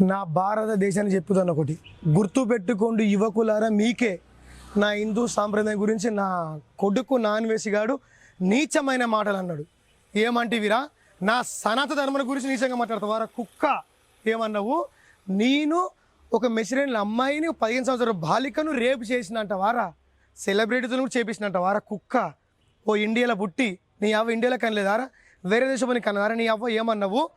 నా భారతదేశాన్ని చెప్పుతాను ఒకటి. గుర్తు పెట్టుకోండి యువకులారా మీకే నా హిందూ సాంప్రదాయం గురించి నా కొడుకు నాన్ వేసిగాడు నీచమైన మాటలు అన్నాడు ఏమంటివిరా? నా సనాత ధర్మం గురించి నీచంగా మాట్లాడతావారా కుక్క. ఏమన్నావు? నేను ఒక మెషిన్ అమ్మాయిని పదిహేను సంవత్సరాల బాలికను రేపు చేసినంట వారా. సెలబ్రిటీతో కూడా చేపించినంట వారా కుక్క. ఓ ఇండియాలో పుట్టి నీ అవ్వ ఇండియాలో కనలేదారా? వేరే దేశంలో కనదారా నీ అవ్వ ఏమన్నావు?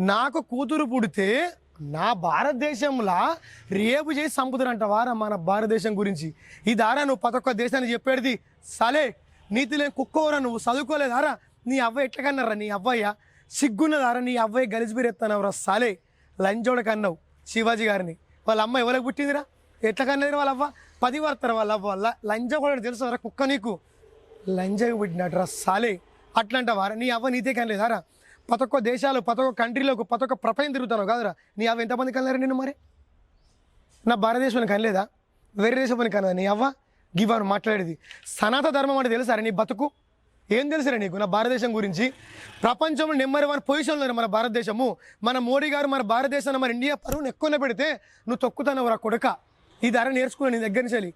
నాకు కూతురు పుడితే నా భారతదేశంలో రేపు చేసి చంపుతారంట వారా మన భారతదేశం గురించి? ఈ దారా నువ్వు ప్రతి దేశాన్ని చెప్పేది సలే. నీతి లేని కుక్కోరా నువ్వు? చదువుకోలేదారా నీ అవ్వ ఎట్లా కన్నారా నీ అవ్వయ్య? సిగ్గున్నదారా నీ అవ్వయ్య గలిసిపిరెత్తానవరా సలే. లంచోడ కన్నావు శివాజీ గారిని. వాళ్ళ అమ్మ ఎవరికి పుట్టిందిరా? ఎట్లా కన్నది వాళ్ళ అవ్వ? పది పడతారు వాళ్ళ అవ్వ లంజ కూడా తెలుసు రా కుక్క నీకు? లంజగా పుట్టినట్టు సాలే. అట్లాంటి వారా నీ అవ్వ నీతే కనలేదారా పతొక్క దేశాలు పతొక్క కంట్రీలోకి పతొక్క ప్రపంచం తిరుగుతాను కాదురా. నీ అవ్వ ఎంతమంది కనలేరు నేను మరి? నా భారతదేశంలో కనలేదా? వేరే దేశం పని నీ అవ్వ? గివాను మాట్లాడేది. సనాత ధర్మం అంటే తెలుసారా నీ బతుకు? ఏం తెలుసురా నీకు? నా భారతదేశం గురించి. ప్రపంచంలో నెంబర్ వన్ పొజిషన్లో మన భారతదేశము. మన మోడీ గారు మన భారతదేశాన్ని మన ఇండియా పరువును ఎక్కువనే పెడితే నువ్వు తొక్కుతావు రా కొడుక? ఈ ధర నేర్చుకుని నీ దగ్గర నుంచి వెళ్ళి.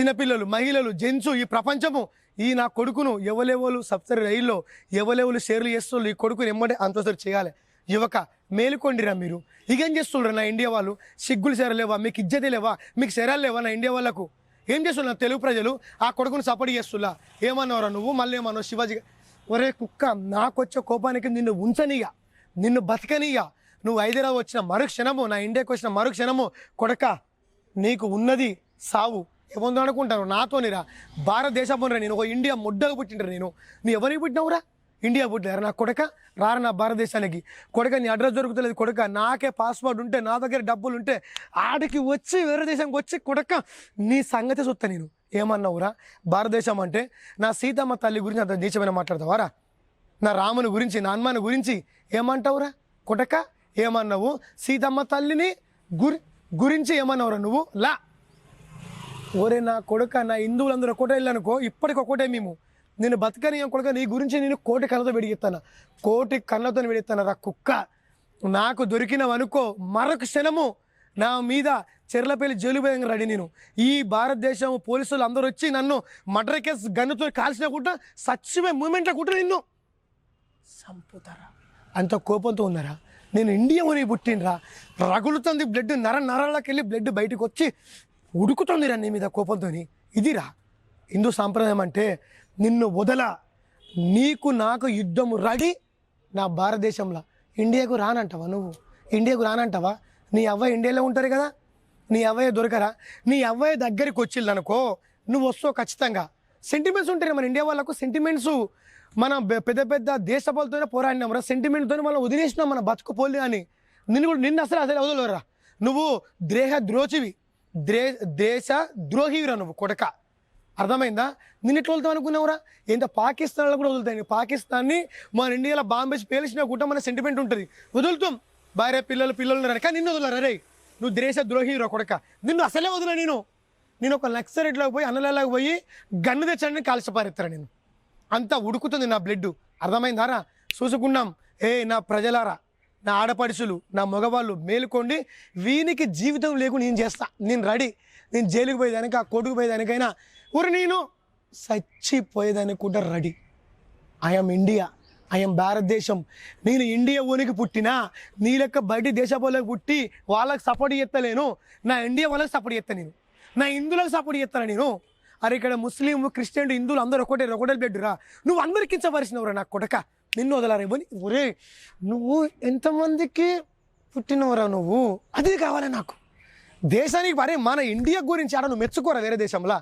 చిన్నపిల్లలు మహిళలు జెంట్స్ ఈ ప్రపంచము ఈ నా కొడుకును ఎవలెవలు సబ్సిడీ రైల్లో ఎవలెవలు షేర్లు చేస్తున్నారు ఈ కొడుకుని ఎమ్మడే అంతసరి చేయాలి. యువక మేలుకొండిరా మీరు. ఇకేం చేస్తుండ్రు నా ఇండియా వాళ్ళు? సిగ్గులు చేరలేవా మీకు ఇజ్జతి లేవా? మీకు శరాలు లేవా నా ఇండియా వాళ్ళకు? ఏం చేస్తున్నా తెలుగు ప్రజలు? ఆ కొడుకును సపోర్ట్ చేస్తున్నా ఏమన్నావురా నువ్వు? మళ్ళీ ఏమన్నావు? శివాజీ ఒరే కుక్క నాకొచ్చే కోపానికి నిన్ను ఉంచనిగా నిన్ను బతకనిగా నువ్వు హైదరాబాద్ వచ్చిన మరుక్షణము నా ఇండియాకి వచ్చిన మరుక్షణము కొడక నీకు ఉన్నది సావు. ఏముందో అనుకుంటారు? నాతోనిరా. భారతదేశంరా నేను. ఒక ఇండియా ముడ్డగా పుట్టిండ్రా నేను. నువ్వు ఎవరికి పుట్టినావురా? ఇండియా పుట్టినారా? నా కొడక? రారా నా భారతదేశానికి. కొడక నీ అడ్రస్ దొరుకుతలేదు కొడక. నాకే పాస్వర్డ్ ఉంటే నా దగ్గర డబ్బులు ఉంటే ఆడికి వచ్చి వేరే దేశానికి వచ్చి కొడక నీ సంగతి చూస్తా నేను. ఏమన్నావురా? భారతదేశం అంటే నా సీతమ్మ తల్లి గురించి అంత నీచమైన మాట్లాడతావారా? నా రాముని గురించి నా హనుమాన్ గురించి ఏమంటావురా? కొడక ఏమన్నావు? సీతమ్మ తల్లిని గురి గురించి ఏమన్నావురా నువ్వు? లా. ఓరే నా కొడుక నా హిందువులందరూ ఒకటెళ్ళనుకో ఇప్పటికి ఒకటే మేము. నేను బతకని కొడుక నీ గురించి నేను కోటి కళ్ళతో వెడిగిస్తాను? కోటి కళ్ళతో వెడిగిస్తాను రా కుక్క? నాకు దొరికినవనుకో మరొక క్షణము నా మీద చెర్లపల్లి జైలు పోయి రెడీ నేను. ఈ భారతదేశం పోలీసులు అందరూ వచ్చి నన్ను మర్డర్ కేసు గన్నుతో కాల్చిన కూడా సచ్చిపోయే మూమెంట్లో కూడా నిన్ను. చంపుతారా అంత కోపంతో ఉన్నారా? నేను ఇండియా అని పుట్టినరా రగులుతుంది బ్లడ్ నర నరాలకు వెళ్ళి బ్లడ్ బయటకు వచ్చి ఉడుకుతుంది రా నీ మీద కోపంతో ఇదిరా హిందూ సాంప్రదాయం అంటే నిన్ను వదల నీకు నాకు యుద్ధము రడి నా భారతదేశంలో. ఇండియాకు రానంటావా నువ్వు? ఇండియాకు రానంటావా? నీ అవ్వ ఇండియాలో ఉంటారు కదా? నీ అవ్వయ్య దొరకరా? నీ అవ్వయ్య దగ్గరికి వచ్చిందనుకో నువ్వు వస్తావు ఖచ్చితంగా. సెంటిమెంట్స్ ఉంటాయి మన ఇండియా వాళ్ళకు సెంటిమెంట్స్ మన పెద్ద పెద్ద దేశపాలతోనే పోరాడినాం రా. సెంటిమెంట్తోనే మనం వదిలేసినాం మన బతుకు పోలే అని. నిన్ను కూడా నిన్ను అసలు అసలు వదలరా నువ్వు దేహ ద్రోచివి ద్రే దేశ ద్రోహివిరా నువ్వు కొడక. అర్థమైందా? నిన్ను ఎట్లా వెళ్తాం అనుకున్నావురా? ఎంత పాకిస్తాన్లో కూడా వదులుతాయి పాకిస్తాన్ని మన ఇండియాలో బాంబేసి పేల్చినా కూడా మన సెంటిమెంట్ ఉంటుంది. వదులుతాం. భార్య పిల్లలు పిల్లలు ఉన్నారు కానీ నిన్ను వదలరా? రే నువ్వు దేశ ద్రోహిరా కొడక. నిన్ను అసలే వదిలే నేను? నేను ఒక నక్సలెట్లోకి పోయి అన్నలలోకి పోయి గన్ను తెచ్చడానికి కాల్చపారెత్తారా నేను? అంతా ఉడుకుతుంది నా బ్లడ్ అర్థమైందారా? చూసుకున్నాం ఏ నా ప్రజలారా. నా ఆడపడుచులు నా మగవాళ్ళు మేలుకోండి. వీనికి జీవితం లేకుండా నేను చేస్తా. నేను రెడీ. నేను జైలుకి పోయేదానికి ఆ కోర్టుకు పోయేదానికైనా? ఊరు నేను చచ్చిపోయేదానికి కూడా రెడీ ఐఎమ్ ఇండియా ఐఎమ్ భారతదేశం. నేను ఇండియా ఊనికి పుట్టినా నీ లెక్క బయట దేశ పుట్టి వాళ్ళకి సపోర్ట్ చేస్తలేను. నా ఇండియా వాళ్ళకి సపోర్ట్ చేస్తాను నేను. నా హిందువులకు సపోర్ట్ చేస్తాను నేను? అరే ఇక్కడ ముస్లిం క్రిస్టియన్ హిందువులు అందరూ ఒకటే ఒకటే బెడ్డురా నువ్వు అందరికి ఇచ్చవలసినవురా నా కొడక. నిన్ను వదలరా ఒరే నువ్వు ఎంతమందికి పుట్టినవరా నువ్వు? అది కావాలి నాకు. దేశానికి అరే మన ఇండియా గురించి ఆడ నువ్వు మెచ్చుకోరా వేరే దేశంలో?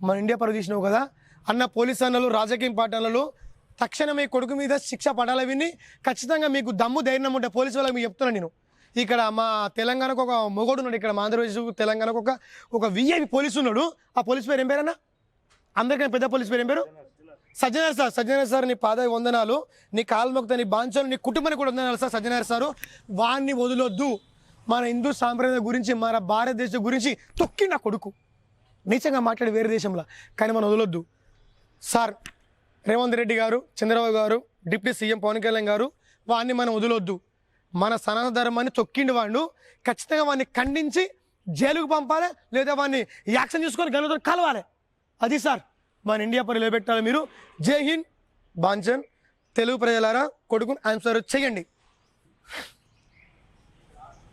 మన ఇండియా పరువు తీసినావు కదా? అన్న పోలీస్ అన్నలు రాజకీయ పార్టీలలో తక్షణమే కొడుకు మీద శిక్ష పడాలి విని ఖచ్చితంగా మీకు దమ్ము ధైర్యం ఉంటే పోలీసు వాళ్ళకి మీకు చెప్తున్నాను నేను. ఇక్కడ మా తెలంగాణకు ఒక మొగోడు ఉన్నాడు ఇక్కడ మా ఆంధ్రప్రదేశ్ తెలంగాణకు ఒక ఒక విఐపి పోలీసు ఉన్నాడు. ఆ పోలీస్ పేరు ఏం పేరన్నా అందరికన్నా పెద్ద పోలీస్ పేరు ఏం పేరు? సజ్జనార్ సార్ సజ్జనార్ సార్ నీ పాద వందనాలు నీ కాలు మొక్త నీ బాంచలు నీ కుటుంబానికి కూడా వందనాలు సార్ సజ్జనార్ సారు. వాడిని వదిలొద్దు. మన హిందూ సాంప్రదాయం గురించి మన భారతదేశం గురించి తొక్కి నా కొడుకు. నీచంగా మాట్లాడి వేరే దేశంలో. కానీ మనం వదలొద్దు. సార్ రేవంత్ రెడ్డి గారు చంద్రబాబు గారు డిప్యూటీ సీఎం పవన్ కళ్యాణ్ గారు వాడిని మనం వదలొద్దు. మన సనాతన ధర్మాన్ని తొక్కిండి వాడు. ఖచ్చితంగా వాడిని ఖండించి జైలుకు పంపాలి లేదా వాడిని యాక్షన్ తీసుకొని గనులతో కలవాలి. అది సార్. మన ఇండియా పని నిలబెట్టాలి మీరు. జై హింద్ బాంచన్ తెలుగు ప్రజలారా కొడుకుని ఆన్సర్ చేయండి